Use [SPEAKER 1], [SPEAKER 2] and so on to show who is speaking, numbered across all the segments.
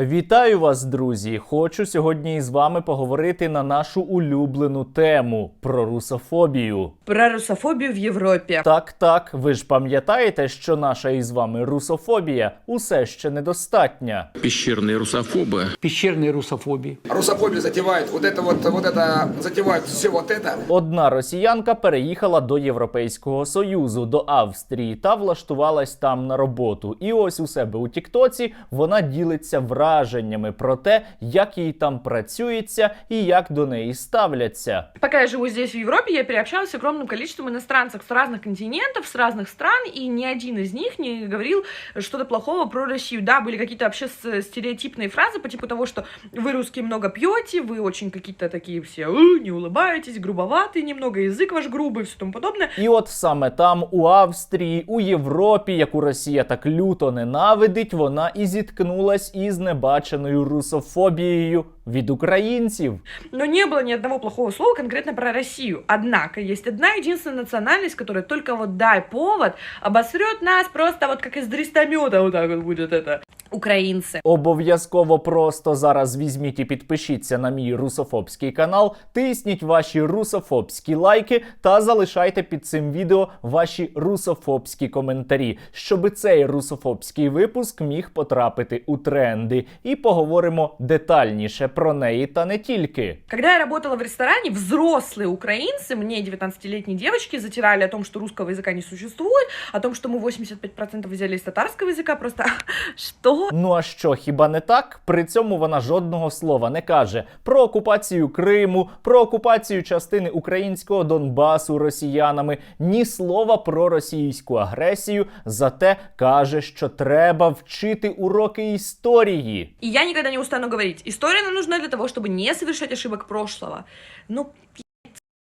[SPEAKER 1] Вітаю вас, друзі! Хочу сьогодні із вами поговорити на нашу улюблену тему про русофобію.
[SPEAKER 2] Про русофобию в Европе.
[SPEAKER 1] Так, так, ви ж пам'ятаєте, що наша із вами русофобія усе ще недостатня.
[SPEAKER 3] пещерные русофобы
[SPEAKER 4] пещерной русофобии.
[SPEAKER 5] русофобию затевают, вот это вот, вот это, затевают все вот это.
[SPEAKER 1] Одна росіянка переїхала до Європейського Союзу, до Австрії та влаштувалась там на роботу. І ось у себе у Тіктоці вона ділиться враженнями про те, як їй там працюється і як до неї ставляться.
[SPEAKER 2] Пока я живу здесь, в Европе, я переобщалась с огромным количеством иностранцев с разных континентов, с разных стран, и ни один из них не говорил что-то плохого про Россию. Да, были какие-то вообще с- стереотипные фразы по типу того, что вы русские много пьете, вы очень какие-то такие все «Э, не улыбаетесь, грубоватые немного, язык ваш грубый и все тому подобное.
[SPEAKER 1] І от саме там, у Австрії, у Європі, яку Росія так люто ненавидить, вона і зіткнулась із небаченою русофобією від українців.
[SPEAKER 2] Но не было ни одного плохого слова конкретно про Россию. Однако есть одна единственная национальность, которая только вот дай повод, обосрет нас просто вот как из дристомета вот так вот будет это Украинцы.
[SPEAKER 1] Обов'язково просто зараз візьміть і підпишіться на мій русофобський канал, тисніть ваші русофобські лайки та залишайте під цим відео ваші русофобські коментарі, щоб цей русофобський випуск міг потрапити у тренди. І поговоримо детальніше про неї та не тільки.
[SPEAKER 2] Когда я работала в ресторане, взрослые украинцы, мне 19-летние девочки, затирали о том, что русского языка не существует, о том, что мы 85% взяли из татарского языка. Просто что?
[SPEAKER 1] Ну а що, хіба не так? При цьому вона жодного слова не каже про окупацію Криму, про окупацію частини українського Донбасу росіянами, ні слова про російську агресію. Зате каже, що треба вчити уроки історії.
[SPEAKER 2] И я никогда не устану говорить, история нам нужна для того, чтобы не совершать ошибок прошлого. Ну.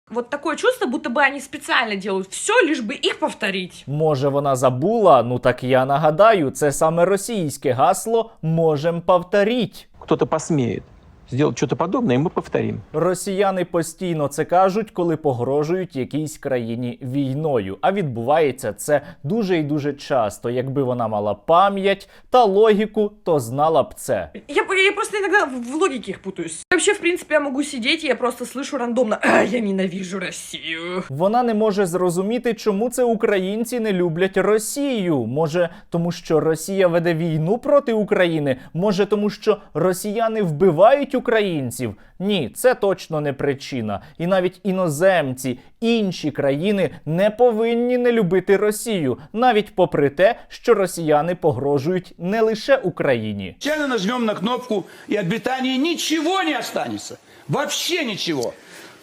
[SPEAKER 2] Вот такое чувство, будто бы они специально делают все, лишь бы их повторить.
[SPEAKER 1] Може, вона забула? Ну так я нагадаю, це саме російське гасло можем повторіть.
[SPEAKER 4] Кто-то посмеет сделать что-то подобное, и мы повторим.
[SPEAKER 1] Росіяни постійно це кажуть, коли погрожують якійсь країні війною. А відбувається це дуже і дуже часто. Якби вона мала пам'ять та логіку, то знала б це.
[SPEAKER 2] Я, я просто иногда в в логике их путаюсь. Вообще, в принципе, я могу сидеть, и я просто слышу рандомно «А, я ненавижу Россию».
[SPEAKER 1] Вона не може зрозуміти, чому це українці не люблять Росію. Може, тому що Росія веде війну проти України? Може, тому що росіяни вбивають українців? Ні, це точно не причина. І навіть іноземці, інші країни не повинні не любити Росію, навіть попри те, що росіяни погрожують не лише Україні.
[SPEAKER 6] Случайно нажмем на кнопку, и от Британии ничего не останется. Вообще ничего.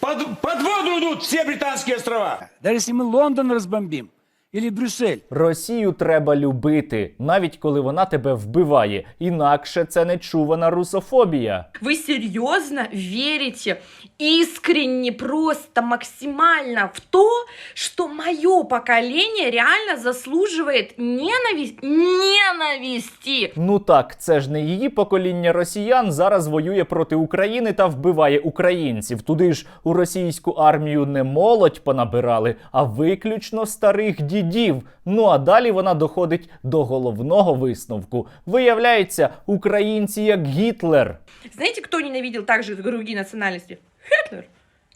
[SPEAKER 6] Под, под воду идут все британские острова.
[SPEAKER 7] Даже если мы Лондон разбомбим или Брюссель,
[SPEAKER 1] Росію треба любити, навіть коли вона тебе вбиває. Інакше це нечувана русофобія.
[SPEAKER 2] Вы серьезно верите искренне, просто максимально в то, что мое поколение реально заслуживает ненависть, ненависти?
[SPEAKER 1] Ну так, це ж не її покоління росіян зараз воює проти України та вбиває українців. Туди ж у російську армію не молодь понабирали, а виключно старих дідів. Ну а далі вона доходить до головного висновку. Виявляється, українці як Гітлер.
[SPEAKER 2] Знаете, кто ненавидел также другие національності? Гітлер.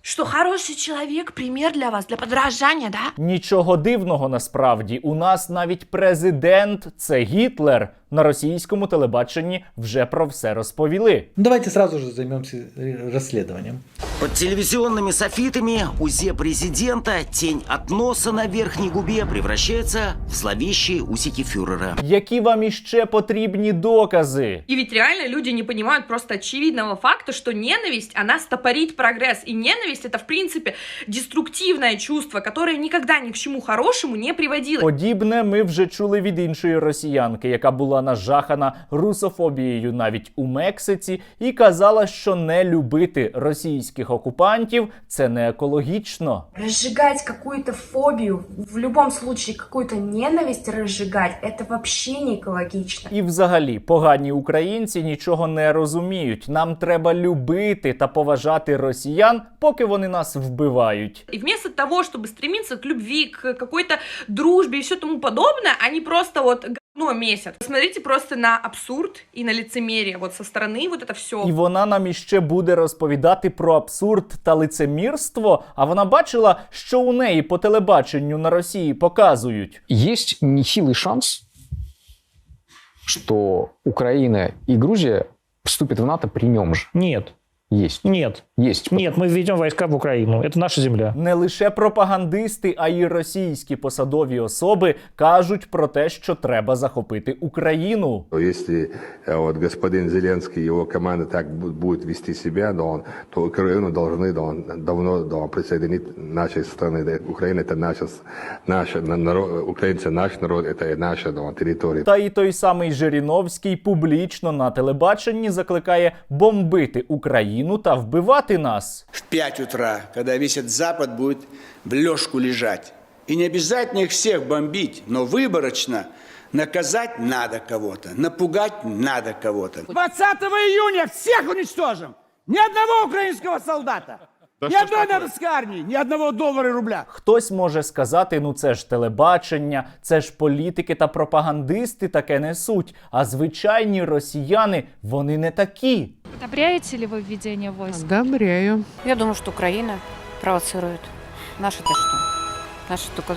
[SPEAKER 2] Що хороший чоловік, примір для вас, для подражання, да?
[SPEAKER 1] Нічого дивного насправді. У нас навіть президент це Гітлер На російському телебаченні вже про все розповіли.
[SPEAKER 8] Ну, давайте сразу же займемся э, расследованием.
[SPEAKER 9] Под телевизионными софитами УЗЕ президента тень от носа на верхней губе превращается в зловещие усики фюрера.
[SPEAKER 1] Які вам іще потрібні докази?
[SPEAKER 2] И ведь реально люди не понимают просто очевидного факта, что ненависть, она стопорит прогресс. И ненависть это, в принципе, деструктивное чувство, которое никогда ни к чему хорошему не приводило.
[SPEAKER 1] Подібне ми вже чули від іншої росіянки, яка була нажахана русофобією навіть у Мексиці, і казала, що не любити російських окупантів це не екологічно.
[SPEAKER 10] Разжигать какую-то фобию, в любом случае какую-то ненависть разжигать, это вообще не экологично.
[SPEAKER 1] І взагалі погані українці нічого не розуміють. Нам треба любити та поважати росіян, поки вони нас вбивають.
[SPEAKER 2] И вместо того, чтобы стремиться к любви, к какой-то дружбе и все тому подобное, они просто вот ну, месяц. Смотрите просто на абсурд и на лицемерие вот со стороны вот это все.
[SPEAKER 1] І вона нам іще буде розповідати про абсурд та лицемірство. А вона бачила, що у неї по телебаченню на Росії показують.
[SPEAKER 3] Есть нехилый шанс, что Украина и Грузия вступят в НАТО при нем же.
[SPEAKER 11] Нет,
[SPEAKER 3] Есть.
[SPEAKER 11] нет,
[SPEAKER 3] Есть.
[SPEAKER 11] нет, мы введем войска в Украину. Это наша земля.
[SPEAKER 1] Не лише пропагандисти, а й російські посадові особи кажуть про те, що треба захопити Україну.
[SPEAKER 12] Если э, вот господин Зеленский и его команда так бу- будет вести себя, да он, то Украину должны да он, давно да он, присоединить нашей страны. Да, Украина это наша, с- наша на- народ, украинцы наш народ, это и наша да он, территория.
[SPEAKER 1] Та і той самий Жириновський публічно на телебаченні закликає бомбити Україну та вбивати Нас.
[SPEAKER 6] В 5 утра, когда весь этот Запад будет в лёжку лежать. И не обязательно их всех бомбить, но выборочно наказать надо кого-то, напугать надо кого-то.
[SPEAKER 7] 20 июня всех уничтожим! Ни одного украинского солдата! ни одной немецкой армии! Ни одного доллара и рубля!
[SPEAKER 1] Хтось може сказати: ну це ж телебачення, це ж політики та пропагандисти таке несуть. А звичайні росіяни вони не такі.
[SPEAKER 10] Одобряете ли вы введение войск?
[SPEAKER 11] Одобряю.
[SPEAKER 10] Я думаю, что Украина провоцирует. Наши-то что? Наши только,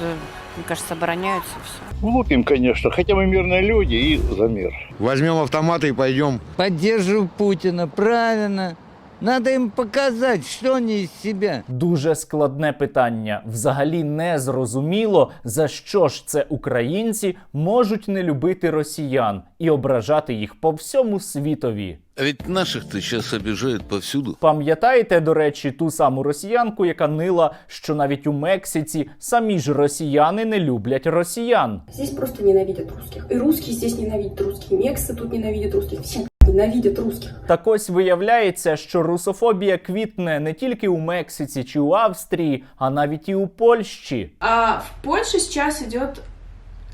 [SPEAKER 10] мне кажется, обороняются и все.
[SPEAKER 12] Глупим, конечно, хотя мы мирные люди и за мир. Возьмем автоматы и пойдем.
[SPEAKER 11] Поддерживаю Путина, правильно. Надо им показать, что они из себя.
[SPEAKER 1] Дуже складне питання. Взагалі не зрозуміло, за що ж це українці можуть не любити росіян і ображати їх по всьому світові.
[SPEAKER 12] А ведь наших-то сейчас обижают повсюду.
[SPEAKER 1] Пам'ятаєте, до речі, ту саму росіянку, яка нила, що навіть у Мексиці самі ж росіяни не люблять росіян.
[SPEAKER 10] Здесь просто ненавидят русских. И русские здесь ненавидят русских. Мексы тут ненавидят русских. Все ненавидят русских.
[SPEAKER 1] Так ось виявляється, що русофобія квітне не тільки у Мексиці чи у Австрії, а навіть і у Польщі.
[SPEAKER 10] А в Польше сейчас идет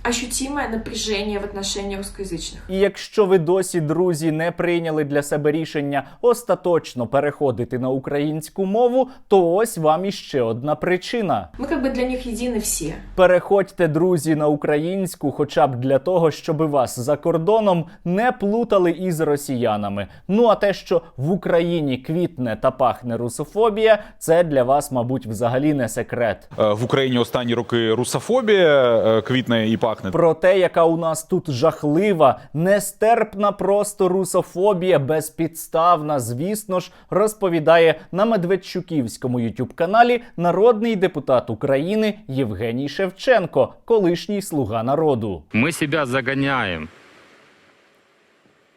[SPEAKER 10] ощутимое напряжение в отношении русскоязычных.
[SPEAKER 1] І якщо ви досі, друзі, не прийняли для себе рішення остаточно переходити на українську мову, то ось вам іще одна причина.
[SPEAKER 10] Мы как бы для них едины все.
[SPEAKER 1] Переходьте, друзі, на українську, хоча б для того, щоб вас за кордоном не плутали із росіянами. Ну а те, що в Україні квітне та пахне русофобія, це для вас, мабуть, взагалі не секрет.
[SPEAKER 11] В Україні останні роки русофобія квітне і пахне.
[SPEAKER 1] Про те, яка у нас тут жахлива, нестерпна просто русофобія, безпідставна, звісно ж, розповідає на Медведчуківському ютуб каналі народний депутат України Євгеній Шевченко, колишній слуга народу.
[SPEAKER 3] Мы себя загоняем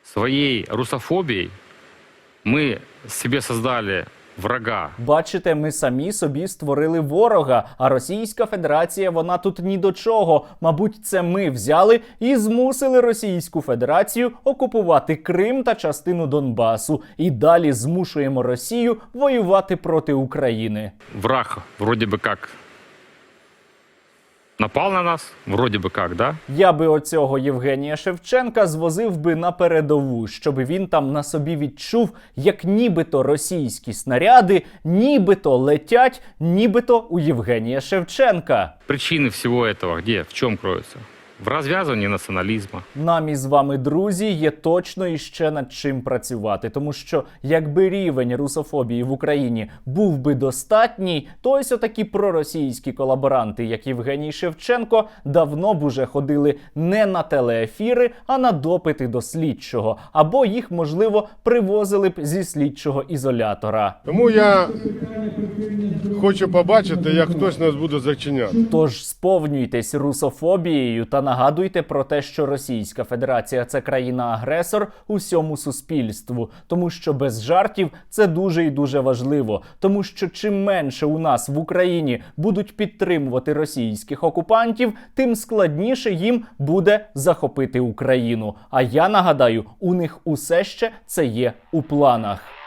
[SPEAKER 3] своей русофобией. Мы себе создали врага.
[SPEAKER 1] Бачите, ми самі собі створили ворога, а Російська Федерація вона тут ні до чого. Мабуть, це ми взяли і змусили Російську Федерацію окупувати Крим та частину Донбасу. І далі змушуємо Росію воювати проти України.
[SPEAKER 3] Враг вроді би как напал на нас, вроде бы как, да?
[SPEAKER 1] Я би оцього Євгенія Шевченка звозив би на передову, щоб він там на собі відчув, як нібито російські снаряди, нібито летять, нібито у Євгенія Шевченка.
[SPEAKER 3] Причины всего этого где? В чем кроются? В развязывании национализма.
[SPEAKER 1] Нам із вами, друзі, є точно іще над чим працювати, тому що якби рівень русофобії в Україні був би достатній, то ось отакі проросійські колаборанти, як Євгеній Шевченко, давно б уже ходили не на телеефіри, а на допити до слідчого, або їх, можливо, привозили б зі слідчого ізолятора.
[SPEAKER 12] Тому я хочу побачити, як хтось нас буде зачиняти.
[SPEAKER 1] Тож сповнюйтесь русофобією та нагадуйте про те, що Російська Федерація це країна-агресор усьому суспільству, тому що без жартів це дуже і дуже важливо. Тому що чим менше у нас в Україні будуть підтримувати російських окупантів, тим складніше їм буде захопити Україну. А я нагадаю, у них усе ще це є у планах.